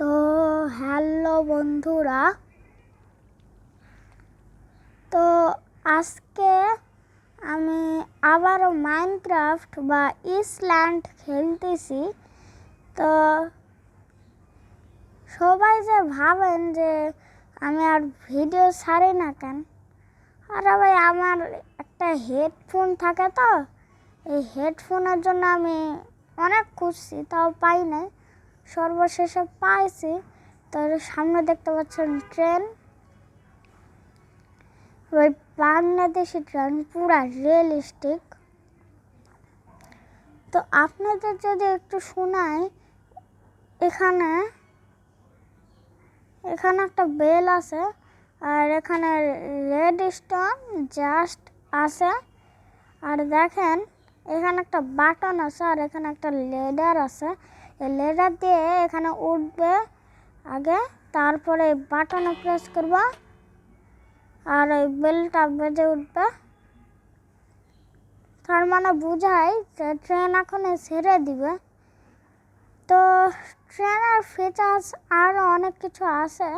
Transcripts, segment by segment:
তো হ্যালো বন্ধুরা। তো আজকে আমি আবারও মাইনক্রাফট বা ইসল্যান্ড খেলতেছি। তো সবাই যে ভাবেন যে আমি আর ভিডিও ছাড়ি না কেন? আরে ভাই, আমার একটা হেডফোন থাকে তো। এই হেডফোনের জন্য আমি অনেক খুঁজছি, তাও পাই নাই। সর্বশেষে পাইছি। তো সামনে দেখতে পাচ্ছেন ট্রেন। ওই বাংলাদেশি ট্রেন, পুরা রিয়েলিস্টিক তো আপনাদের যদি একটু শোনাই এখানে এখানে একটা বেল আছে, আর এখানে রেড স্টোন জাস্ট আছে। আর দেখেন, এখানে একটা বাটন আছে, আর এখানে একটা লেডার আছে। লেডার দিয়ে এখানে উঠবে। আগে তারপরে বাটনে প্রেস করবা। আর এই বেলটা বেজে উঠবে। তার মানে বোঝায় যে ট্রেন এখন ছেড়ে দিবে। তো ট্রেনের ফিচার্স আরও অনেক কিছু আছে।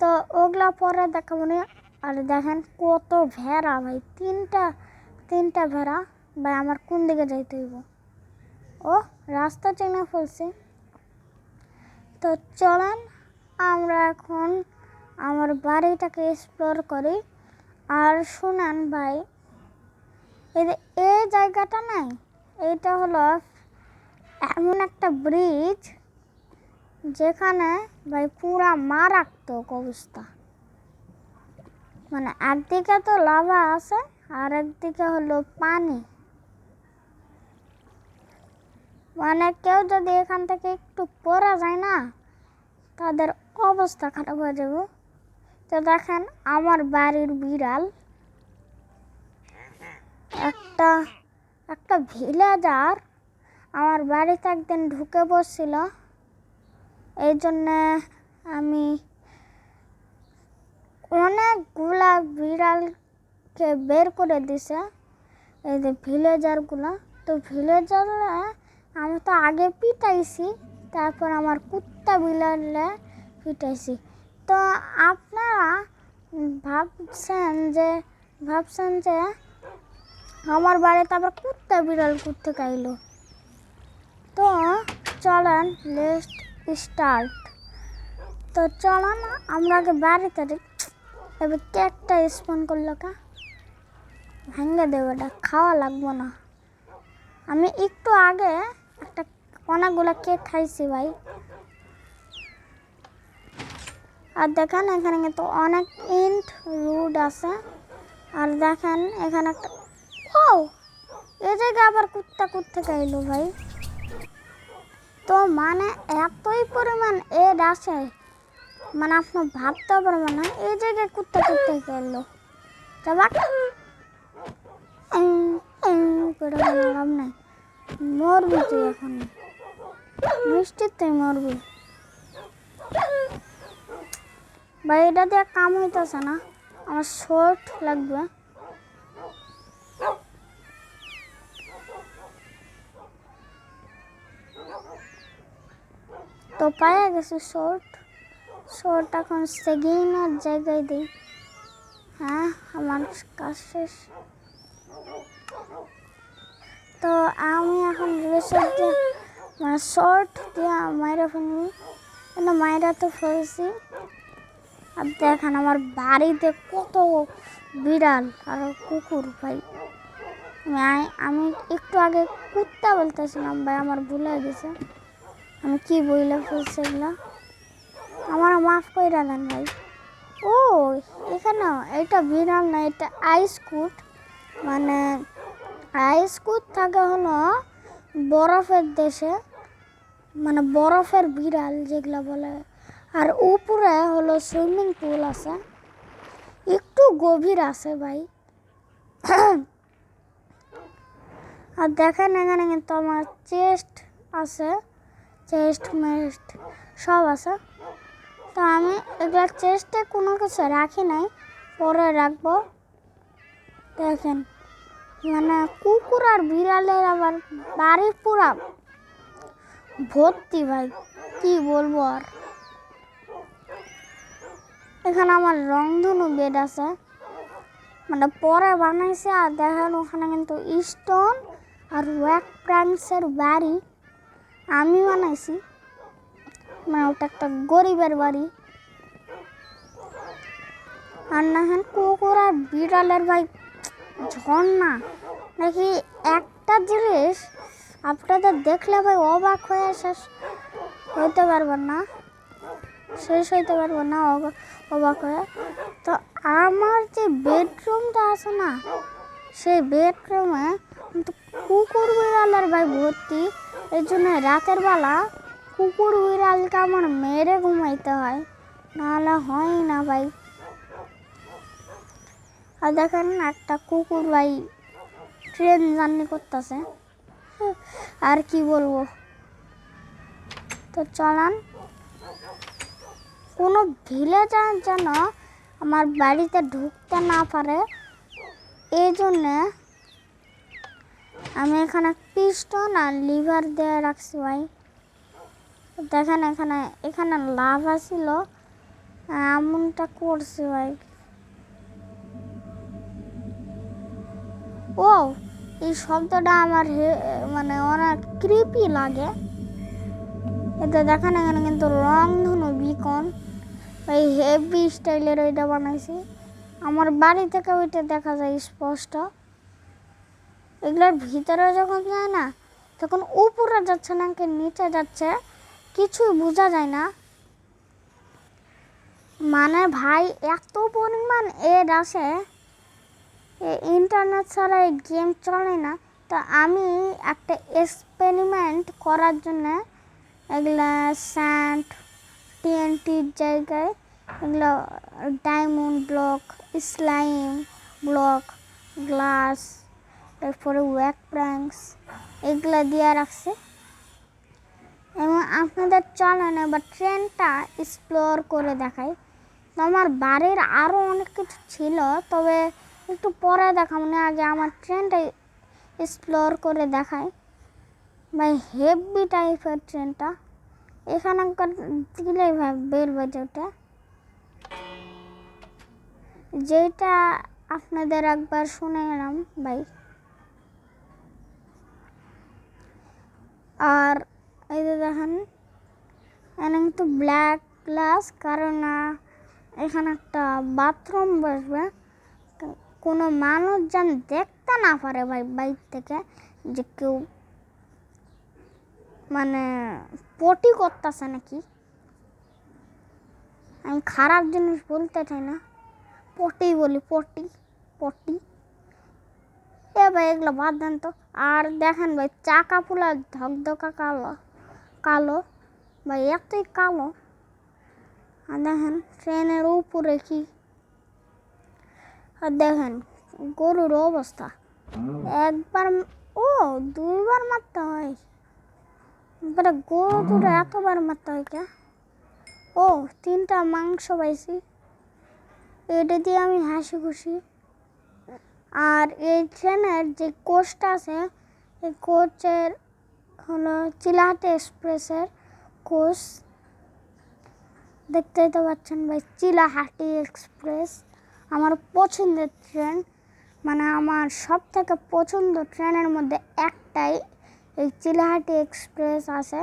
তো ওগুলো পরে দেখাবো নি। আর দেখেন কত ভেড়া ভাই, তিনটা তিনটা ভেড়া। ভাই, আমার কোন দিকে যাইতে হইব? ও রাস্তা চেনে ফেলছি। তো চলেন, আমরা এখন আমার বাড়িটাকে এক্সপ্লোর করি। আর শুনেন ভাই, এই জায়গাটা নাই, এইটা হলো এমন একটা ব্রিজ যেখানে ভাই পুরা মারাত্মক অবস্থা। মানে একদিকে তো লাভা আছে আর একদিকে হলো পানি। মানে কেউ যদি এখান থেকে একটু পড়া যায় না, তাদের অবস্থা খারাপ হয়ে যাবে। তো দেখেন আমার বাড়ির বিড়াল, একটা একটা ভিলেজার আমার বাড়িতে একদিন ঢুকে বসছিল এই জন্যে আমি অনেকগুলা বিড়ালকে বের করে দিছে, এই যে ভিলেজারগুলো। তো ভিলেজাররা আমি তো আগে পিটাইছি, তারপর আমার কুত্তা বিড়ালে পিটাইছি। তো আপনারা ভাবছেন যে ভাবছেন যে আমার বাড়িতে আবার কুত্তা বিড়াল করতে গাইলো তো চলেন লেস্ট স্টার্ট তো চলেন, আমরা আগে বাড়িতে এবার কেকটা স্পন করল কা। ভেঙে দেবো, এটা খাওয়া লাগবো না। আমি একটু আগে একটা অনেকগুলো কেক খাইছি ভাই? আর দেখেন এখানে কিন্তু অনেক ইন্ট রুড আছে। আর দেখেন এখানে একটা ও এ জায়গায় আবার কুত্তা কুত্তে খাইলো ভাই? তো মানে এতই পরিমাণ এড আছে মানে আপনি ভাবতে পারবেন না, এই জায়গায় কুত্তা কুত্তে খেললো করে নাই। মরবি তুই এখন। নিশ্চিত তুই মরবি। ভাই, এটা দিয়ে কাম হইতেছে না। আমার শর্ট লাগবে। তো পায়ে গেছে শর্ট। শর্ট এখন সেগেইনার জায়গায় দিই। হ্যাঁ আমার কাজ শেষ। তো আমি এখন রেসর্ট দিয়ে মানে শর্ট দিয়ে মায়েরা ফেলবি। কিন্তু মাইরা তো ফেলছি। আর দেখেন আমার বাড়িতে কত বিড়াল আর কুকুর ভাই। আমি আমি একটু আগে কুত্তা বলতেছিলাম, ভাই আমার ভুলে গেছে। আমি কি বইলে ফেলছি এগুলো? আমার মাফ করে দেন ভাই। ও এখানে এটা বিড়াল না, এটা আইসকুট মানে আইসকুট থাকে হলো বরফের দেশে মানে বরফের বিড়াল যেগুলো বলে। আর উপরে হলো সুইমিং পুল আছে। একটু গভীর আছে ভাই। আর দেখেন এখানে কিন্তু আমার চেস্ট আছে, চেস্ট মেস্ট সব আছে। তো আমি এগুলো চেস্টে কোনো কিছু রাখি নাই, পরে রাখব। দেখেন। মানে কুকুর আর বিড়ালের আবার বাড়ি পুরা ভর্তি ভাই, কি বলব আর। এখানে আমার রংধনু বেড আছে। মানে পরে বানাইছে আর দেখেন ওখানে কিন্তু স্টোন আর ওয়াক প্রাংসের বাড়ি। আমি বানাইছি। মানে ওটা একটা গরিবের বাড়ি। আর না হ্যাঁ কুকুর আর বিড়ালের ভাই ঝর্ণা। নাকি একটা জিনিস আপনাদের দেখলে ভাই অবাক হয়ে শেষ হইতে পারবেন না। শেষ হইতে পারবেন না অবাক হয়ে। তো আমার যে বেডরুমটা আছে না, সেই বেডরুমে কুকুর বিড়ালের ভাই ভর্তি। এই জন্য রাতের বেলা কুকুর বিড়ালকে আমার মেরে ঘুমাইতে হয়। নাহলে হয় না ভাই। আর দেখেন একটা কুকুর ভাই ট্রেন জার্নি করতেছে। আর কি বলব? তো চলান। কোনো ভিলেজার যেন আমার বাড়িতে ঢুকতে না পারে, এই জন্যে আমি এখানে পিস্টন আর লিভার দিয়ে রাখছি ভাই। দেখেন এখানে এখানে লাভ আসছিল এমনটা করছি ভাই। ও এই শব্দটা আমার মানে অনেক কৃপি লাগে। এতে দেখেন এখানে কিন্তু রং ধনু বিকন ওই হেভি স্টাইলের ওইটা বানাইছি। আমার বাড়ি থেকে ওইটা দেখা যায় স্পষ্ট। এগুলোর ভিতরে যখন যায় না, তখন উপরে যাচ্ছে না কি নিচে যাচ্ছে, কিছুই বোঝা যায় না। মানে ভাই, এত পরিমাণ এড আসে ইন্টারনেট ছাড়া এই গেম চলে না। তো আমি একটা এক্সপেরিমেন্ট করার জন্য এগুলা স্যান্ড টিএনটির জায়গায় এগুলো diamond block slime block glass তারপরে ওয়াক প্র্যাঙ্কস এগুলো দিয়ে রাখছে। এবং আপনাদের চলেন এবার ট্রেনটা এক্সপ্লোর করে দেখাই। তো আমার বাড়ির আরও অনেক কিছু ছিল, তবে একটু পরে দেখা না আগে আমার ট্রেনটা এক্সপ্লোর করে দেখায়। ভাই হেভি টাইপের ট্রেনটা এখানে দিলেই ভাই বের বাজে ওটা যেটা আপনাদের একবার শুনে এলাম, ভাই। আর এই যে দেখেন, এখানে কিন্তু ব্ল্যাক গ্লাস কারণ এখানে একটা বাথরুম বসবে। কোনো মানুষ যেন দেখতে না পারে ভাই বাইক থেকে যে কেউ মানে পটি করতেছে নাকি? আমি খারাপ জিনিস বলতে চাই না। পটি বলি, পটি পটি। এ ভাই এগুলো বাদ দেন তো। আর দেখেন ভাই, চাকা পুলা ধকধকা কালো কালো। ভাই এতই কালো। আর দেখেন ট্রেনের উপরে কি আর দেখেন, গরুর অবস্থা। একবার ও, দুইবার মারতে হয়। এবারে গরু দুটো মারতে হয় কে? ও, তিনটা মাংস পাইছি। এটা দিয়ে আমি হাসি খুশি। আর এই ট্রেনের যে কোচটা আছে, এই কোচের হলো চিলাহাটি এক্সপ্রেসের কোচ। দেখতেই তো পাচ্ছেন ভাই, চিলাহাটি এক্সপ্রেস। আমার পছন্দের ট্রেন মানে আমার সব থেকে পছন্দ ট্রেনের মধ্যে একটাই এই চিলাহাটি এক্সপ্রেস আছে।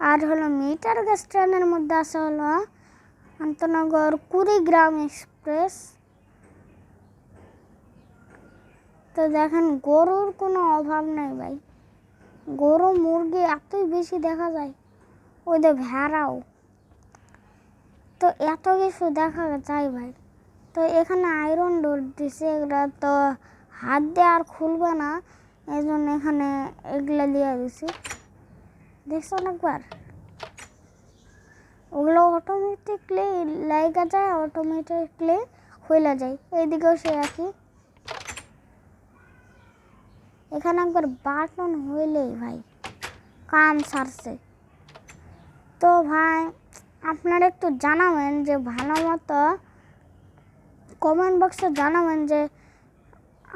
আর হলো মিটার গ্যাস ট্রেনের মধ্যে আছে হলো আন্তনগর কুড়িগ্রাম এক্সপ্রেস। তো দেখেন, গরুর কোনো অভাব নাই ভাই। গরু, মুরগি এতই বেশি দেখা যায়। যে ভেড়াও। তো এত কিছু দেখা যায় ভাই। তো এখানে আয়রন ডোর দিছে, এগুলো তো হাত দিয়ে আর খুলবে না এই জন্য এখানে এগুলো দিয়ে দিছি। দেখছ না একবার ওগুলো অটোমেটিকলি লাইগা যায় অটোমেটিকলি খুলে যায়। এইদিকেও সে একই। এখানে একবার বাটন হইলেই ভাই কাম সারছে। তো ভাই আপনারা একটু জানাবেন যে ভালো মতো কমেন্ট বক্সে জানাবেন যে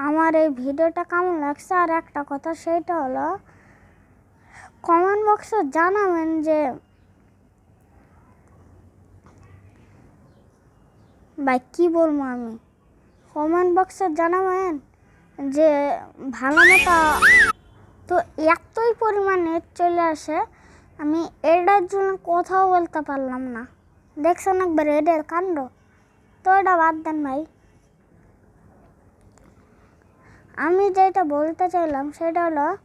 আমার এই ভিডিওটা কেমন লাগছে। আর একটা কথা সেটা হলো কমেন্ট বক্সে জানাবেন যে ভাই কী বলব আমি? কমেন্ট বক্সে জানাবেন যে ভালো মতো তো এতই পরিমাণ চলে আসে আমি এটার জন্য কোথাও বলতে পারলাম না। দেখছেন একবার এডের কাণ্ড? তো এটা বাদ দেন ভাই। আমি যেটা বলতে চাইলাম সেটা হলো,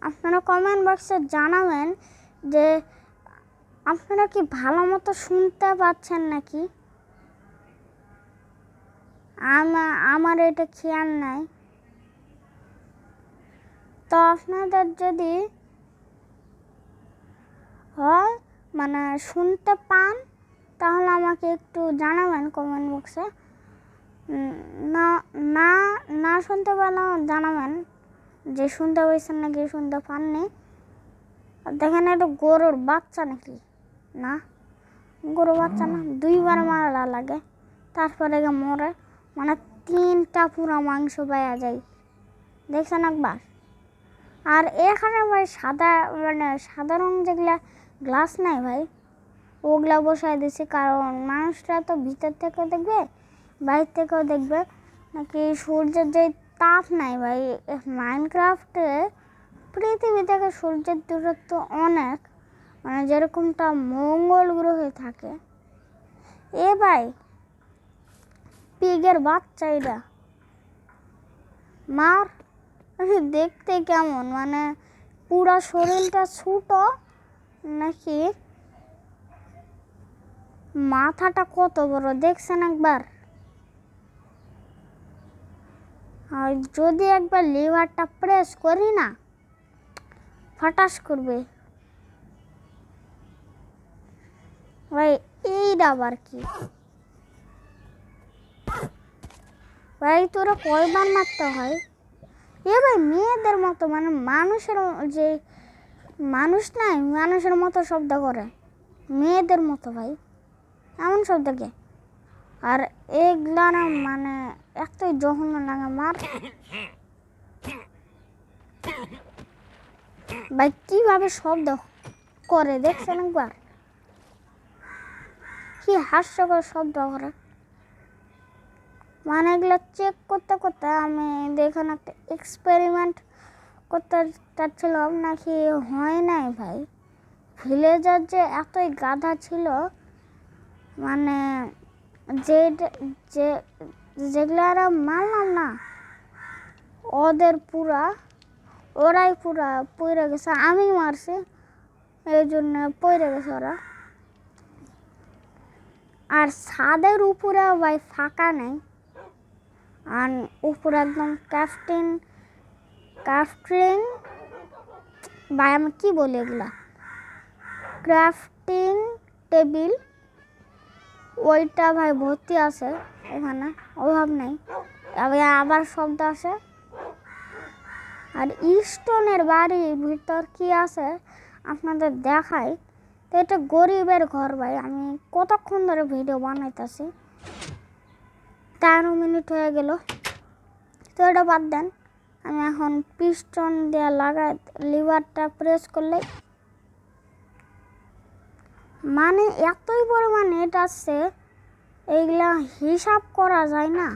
আপনারা কমেন্ট বক্সে জানাবেন যে আপনারা কি ভালো মতো শুনতে পাচ্ছেন নাকি? আমা- আমার এটা খেয়াল নাই। তো আপনাদের যদি হয় মানে শুনতে পান, তাহলে আমাকে একটু জানাবেন কমেন্ট বক্সে না না না শুনতে পারলে জানাবেন যে শুনতে পেয়েছেন নাকি, শুনতে পাননি। দেখেন একটু গরুর বাচ্চা নাকি, না? গরু বাচ্চা না, দুইবার মারা লাগে, তারপরে গিয়ে মরে মানে তিনটা পুরো মাংস পাওয়া যায়। দেখছেন একবার? আর এখানে সাদা মানে সাদা রং যেগুলা গ্লাস নাই ভাই। ওগুলা বসাই দিছি, কারণ মানুষরা তো ভিতর থেকেও দেখবে, বাইরে থেকেও দেখবে। নাকি সূর্যের যে তাপ নাই ভাই মাইনক্রাফটে পৃথিবী থেকে সূর্যের দূরত্ব অনেক। মানে যেরকমটা মঙ্গল গ্রহে থাকে। এ ভাই, পিগের বাচ্চা এটা। মার, দেখতে কেমন? মানে পুরা শরীরটা ছোটো নাকি? মাথাটা কত বড়, দেখছেন একবার? আর যদি একবার লিভারটা প্রেস করি না, ফাটাস করবে। ভাই এইটা আবার কি? ভাই, তোরা কয়বার মারতে হয়? এ ভাই, মেয়েদের মতো মানে মানুষের যে মানুষ নাই, মানুষের মতো শব্দ করে। মেয়েদের মতো ভাই। এমন শব্দ কে? আর এগুলা না মানে এতই জঘন্য লাগে মার। ভাই, কীভাবে শব্দ করে দেখছেন একবার? কি হাস্যকর শব্দ করে। মানে এগুলো চেক করতে করতে আমি দেখুন একটা এক্সপেরিমেন্ট করতে চাচ্ছিলাম নাকি হয় নাই ভাই? ভিলেজার যে এতই গাধা ছিল মানে যে যে যেগুলো আর মারলাম না, ওদের পুরা, ওরাই পুরা পড়ে গেছে, আমি মারছি, এই জন্য পড়ে গেছে ওরা। আর ছাদের উপরে ভাই ফাঁকা নেই। আর উপরে একদম ক্যাফটিন ক্রাফটিং ভাই আমি কী বলি এগুলা? Crafting table. ওইটা ভাই ভর্তি আছে ওখানে অভাব নেই। আবার শব্দ আছে। আর স্টোনের বাড়ির ভিতর কি আছে? আপনাদের দেখাই। তো এটা গরিবের ঘর ভাই, আমি কতক্ষণ ধরে ভিডিও বানাইতেছি? তেরো মিনিট হয়ে গেল। তো এটা বাদ দেন। আমি এখন পিস্টন দিয়ে লাগাই লিভারটা প্রেস করলে মানে এতই পরিমাণ নেট আসছে এইগুলা হিসাব করা যায় না।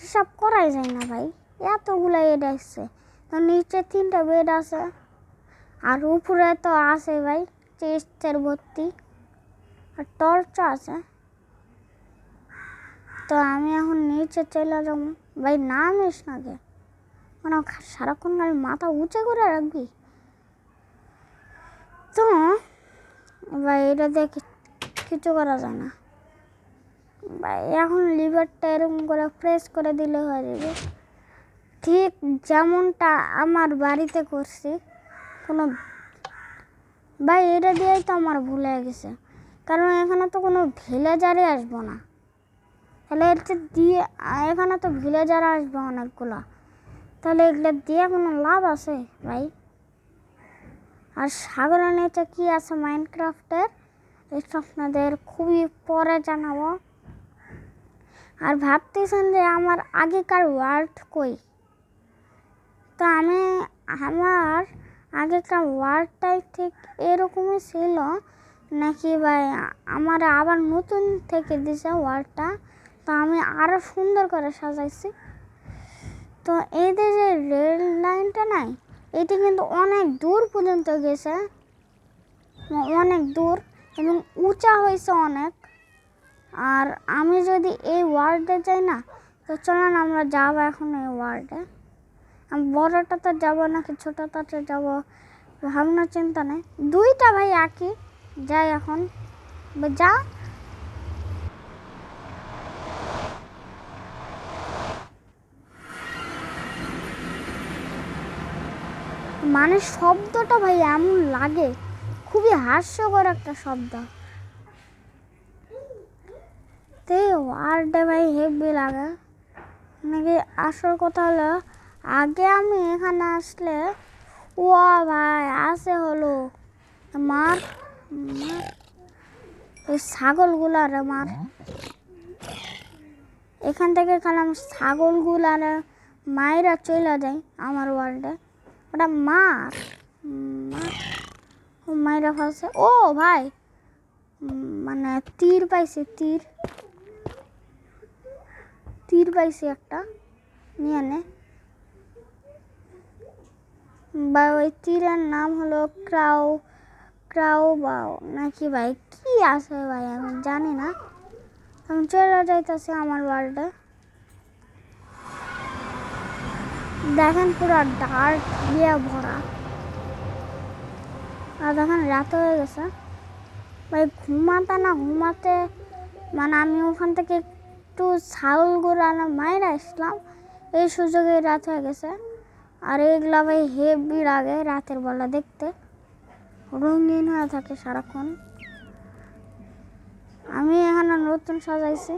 হিসাব করাই যায় না ভাই, এতগুলা এড আসছে তো নিচে তিনটা বেড আছে, আর উপরে তো আছে ভাই চেস্টের ভর্তি, আর টর্চ আছে। তো আমি এখন নিচে চলে যাব। ভাই নামিস না কে? মানে সারাক্ষণ খালি মাথা উঁচে করে রাখবি। তো, ভাই, এটা দিয়ে কিছু করা যায় না। ভাই, এখন লিভারটা এরকম করে প্রেস করে দিলে হয়ে যাবে। ঠিক যেমনটা আমার বাড়িতে করছি, কোনো ভাই, এটা দিয়েই তো আমার ভুল গেছে। কারণ এখানে তো কোনো ভিলেজারে আসব না। তাহলে এটা দিয়ে, এখানে তো ভিলেজার আসবে অনেকগুলো। তাহলে এগুলো দিয়ে কোনো লাভ আছে, ভাই? আর সাগরের নিচে কী আছে মাইনক্রাফটের এটা আপনাদের খুবই পরে জানাব। আর ভাবতেছেন যে আমার আগেকার ওয়ার্ড কই? তো আমি, আমার আগেকার ওয়ার্ডটাই ঠিক এরকমই ছিল। নাকি ভাই, আমার আবার নতুন থেকে দিছে ওয়ার্ডটা তো আমি আরও সুন্দর করে সাজাইছি। তো এদের যে রেল লাইনটা নাই, এটি কিন্তু অনেক দূর পর্যন্ত গেছে। অনেক দূর এবং উঁচা হয়েছে অনেক। আর আমি যদি এই ওয়ার্ডে যাই না, তো চলেন আমরা যাব এখন এই ওয়ার্ডে। আমি বড়টাতে যাব নাকি ছোটোটাতে যাব ভাবনা চিন্তা নেই। দুইটা ভাই একই, যাই এখন। যা মানে শব্দটা ভাই এমন লাগে, খুবই হাস্যকর একটা শব্দ। তে, ওয়ার্ডে ভাই হেভি লাগে। নাকি আসল কথা হলো, আগে আমি এখানে আসলে, ও ভাই আসে হলো মার মার ওই ছাগলগুলারে মার এখান থেকে খালি আমি ছাগলগুলারে মায়েরা চলে যায় আমার ওয়ার্ল্ডে ওটা মার মায়েরা ফাঁসে ও ভাই। মানে তীর পাইছে, তীর। তীর পাইছি একটা। নিয়ে নে। বা ওই তীরের নাম হলো ক্রাউ ক্রাউ বাও নাকি ভাই, কি আছে ভাই? আমি জানি না। আমি চলে যাইতেছি আমার ওয়ার্ল্ডে দেখেন পুরো ডার্ক দিয়ে ভরা। আর দেখেন রাত হয়ে গেছে। ভাই, ঘুমাতে না ঘুমাতে মানে আমি ওখান থেকে একটু ছাউল গোড়ানো মায়েরা আসলাম। এই সুযোগে রাত হয়ে গেছে। আর এগুলা ভাই হেভি লাগে রাতের বেলা দেখতে। রঙিন হয়ে থাকে সারাক্ষণ। আমি এখানে নতুন সাজাইছি।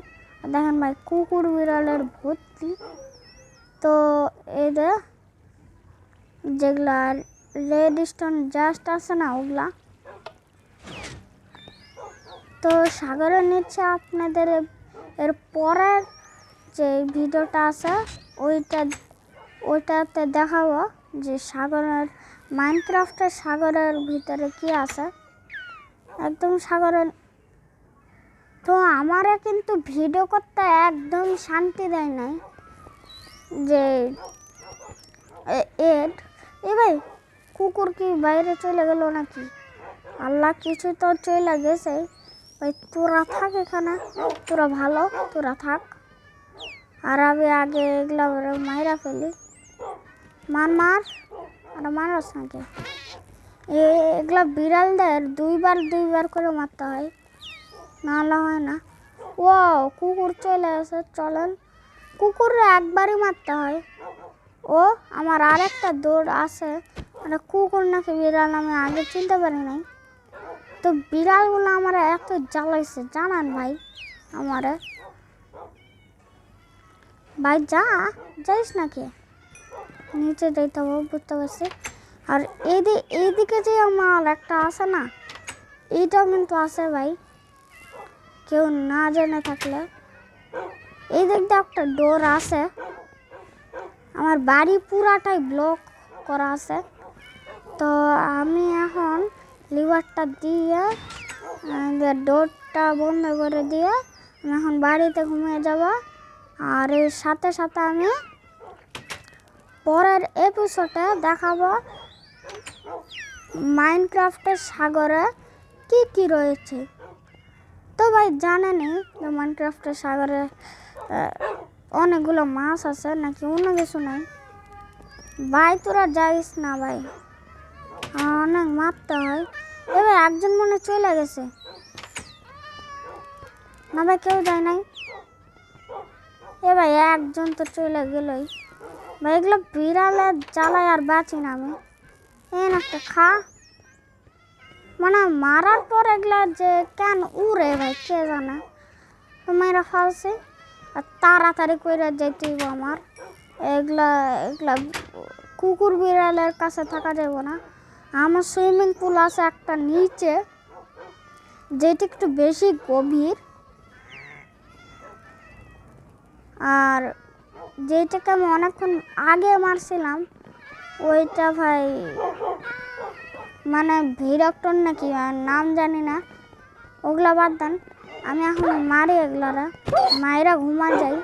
দেখেন ভাই, কুকুর বিড়ালের ভর্তি। তো এদের যেগুলা রেড স্টোন জাস্ট আছে না ওগুলা। তো সাগরের নিচে আপনাদের এর পরের যে ভিডিওটা আছে, ওইটা, ওইটাতে দেখাবো যে সাগরের মাইনক্রাফটের সাগরের ভিতরে কি আছে। একদম সাগরের, তো আমারে কিন্তু ভিডিও করতে একদম শান্তি দেয় নাই। যে এর এ ভাই, কুকুর কি বাইরে চলে গেল নাকি? আল্লাহ কিছু তো চলে গেছে। ভাই তোরা থাক এখানে, তোরা ভালো, তোরা থাক। আর আমি আগে এগুলা মাইরা ফেলি। মার মার, আর মারস নাকি? এগুলা বিড়ালদের দুইবার দুইবার করে মারতে হয়। নাহলে হয় না। ও কুকুর চলে আসে, চলেন। কুকুরে একবারই মারতে হয়। ও, আমার আর একটা দৌড় আছে। মানে কুকুর নাকি বিড়াল, আমি আগে চিনতে পারি নাই। তো বিড়ালগুলো আমার এত জ্বালাইছে, জানান ভাই? আমারে। ভাই, যা, যাইস নাকি? নিচে যাইতে হবে, বুঝতে পারছি। আর এইদিকে এইদিকে যে আমার একটা আছে না, এইটাও কিন্তু আছে ভাই। কেউ না জেনে থাকলে এই দিয়ে একটা ডোর আছে। আমার বাড়ি পুরাটাই ব্লক করা আছে। তো আমি এখন লিভারটা দিয়ে ডোরটা বন্ধ করে দিয়ে আমি এখন বাড়িতে ঘুমিয়ে যাব। আর এর সাথে সাথে আমি পরের এপিসোডে দেখাবো মাইনক্রাফটের সাগরে কি কি রয়েছে। তো ভাই, জানেনই যে মাইনক্রাফটের সাগরে অনেকগুলো মাছ আছে নাকি অন্য কিছু নাই? ভাই, তোরা যাইস না ভাই। অনেক মারতে হয়। এবার একজন মনে চলে গেছে। না ভাই, কেউ যায় নাই। এ ভাই, একজন তো চলে গেলই। ভাই, এগুলো বিড়ালের জ্বালায় আর বাঁচি না আমি। এই একটা খা। মানে মারার পর এগুলো যে কেন উড়ে ভাই, কে জানে। তো মেয়েরা ফালছে। আর তাড়াতাড়ি করে যেতে হইব আমার। এগুলা এগুলা কুকুর বিড়ালের কাছে থাকা যাব না। আমার সুইমিং পুল আছে একটা নিচে, যেটি একটু বেশি গভীর। আর যেটাকে আমি অনেকক্ষণ আগে মারছিলাম, ওইটা ভাই মানে ভিরক্টন নাকি নাম জানি না। ওগুলা বাদ দেন। আমি এখন মারি এগুলারা। মায়েরা ঘুমা যাই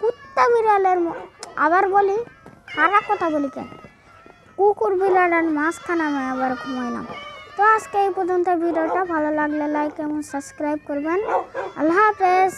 কুত্তা বিড়ালের আবার বলি, খারাপ কথা বলি কেন? কুকুর বিড়ালের মাঝখানে আমি আবার ঘুমাইলাম। তো আজকে এই পর্যন্ত ভিডিওটা ভালো লাগলে লাইক এবং সাবস্ক্রাইব করবেন। আল্লাহ হাফেজ।